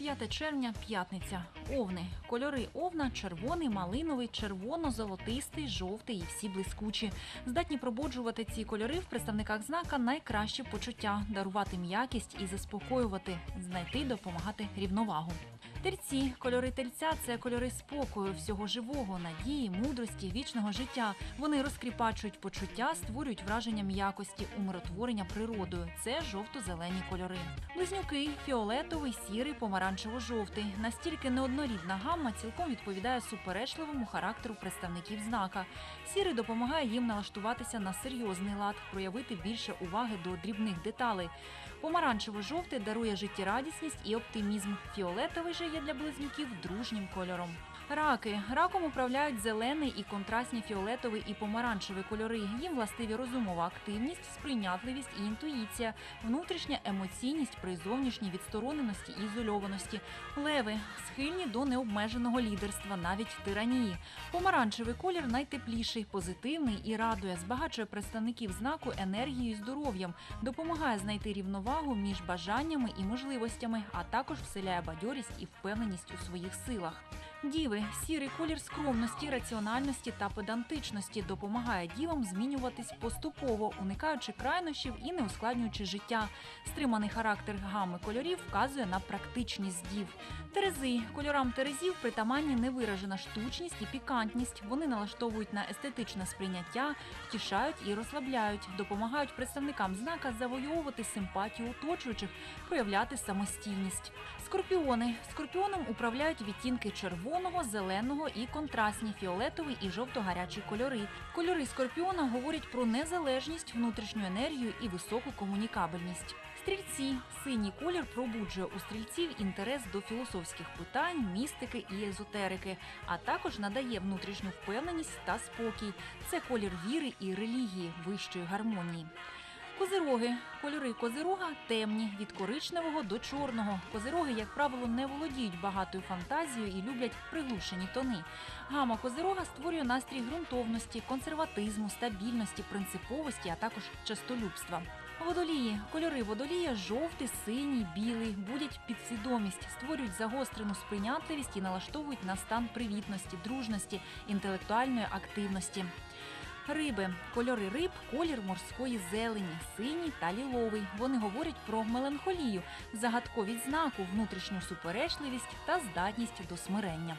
5 червня, п'ятниця. Овни. Кольори овна червоний, малиновий, червоно-золотистий, жовтий і всі блискучі. Здатні пробуджувати ці кольори в представниках знака найкращі почуття, дарувати м'якість і заспокоювати, знайти допомагати рівновагу. Тельці, кольори тельця це кольори спокою, всього живого, надії, мудрості, вічного життя. Вони розкріпачують почуття, створюють враження м'якості, умиротворення природою. Це жовто-зелені кольори. Близнюки фіолетовий, сірий, помаранчево-жовтий. Настільки неоднорідна гамма цілком відповідає суперечливому характеру представників знака. Сірий допомагає їм налаштуватися на серйозний лад, проявити більше уваги до дрібних деталей. Помаранчево-жовтий дарує життєрадісність і оптимізм. Фіолетовий же є для близнюків дружнім кольором. Раки раком управляють зелений і контрастні фіолетовий і помаранчевий кольори. Їм властиві розумова активність, сприйнятливість і інтуїція, внутрішня емоційність при зовнішній відстороненості і ізольованості. Леви схильні до необмеженого лідерства, навіть тиранії. Помаранчевий колір найтепліший, позитивний і радує, збагачує представників знаку енергією і здоров'ям, допомагає знайти рівновагу між бажаннями і можливостями, а також вселяє бадьорість і впевненість у своїх силах. Діви, сірий колір скромності, раціональності та педантичності допомагає дівам змінюватись поступово, уникаючи крайнощів і не ускладнюючи життя. Стриманий характер гами кольорів вказує на практичність дів. Терези кольорам терезів притаманні невиражена штучність і пікантність. Вони налаштовують на естетичне сприйняття, втішають і розслабляють, допомагають представникам знака завойовувати симпатію оточуючих, проявляти самостійність. Скорпіони скорпіоном управляють відтінки червоного, зеленого і контрастні фіолетовий і жовто-гарячі кольори. Кольори скорпіона говорять про незалежність, внутрішню енергію і високу комунікабельність. Стрільці синій колір пробуджує у стрільців інтерес до філософських питань, містики і езотерики, а також надає внутрішню впевненість та спокій. Це колір віри і релігії, вищої гармонії. Козироги. Кольори козирога темні від коричневого до чорного. Козироги, як правило, не володіють багатою фантазією і люблять приглушені тони. Гама козирога створює настрій ґрунтовності, консерватизму, стабільності, принциповості, а також частолюбства. Водолії. Кольори водолія жовтий, синій, білий, будять підсвідомість, створюють загострену сприйнятливість і налаштовують на стан привітності, дружності, інтелектуальної активності. Риби, кольори риб, колір морської зелені, синій та ліловий. Вони говорять про меланхолію, загадковість знаку, внутрішню суперечливість та здатність до смирення.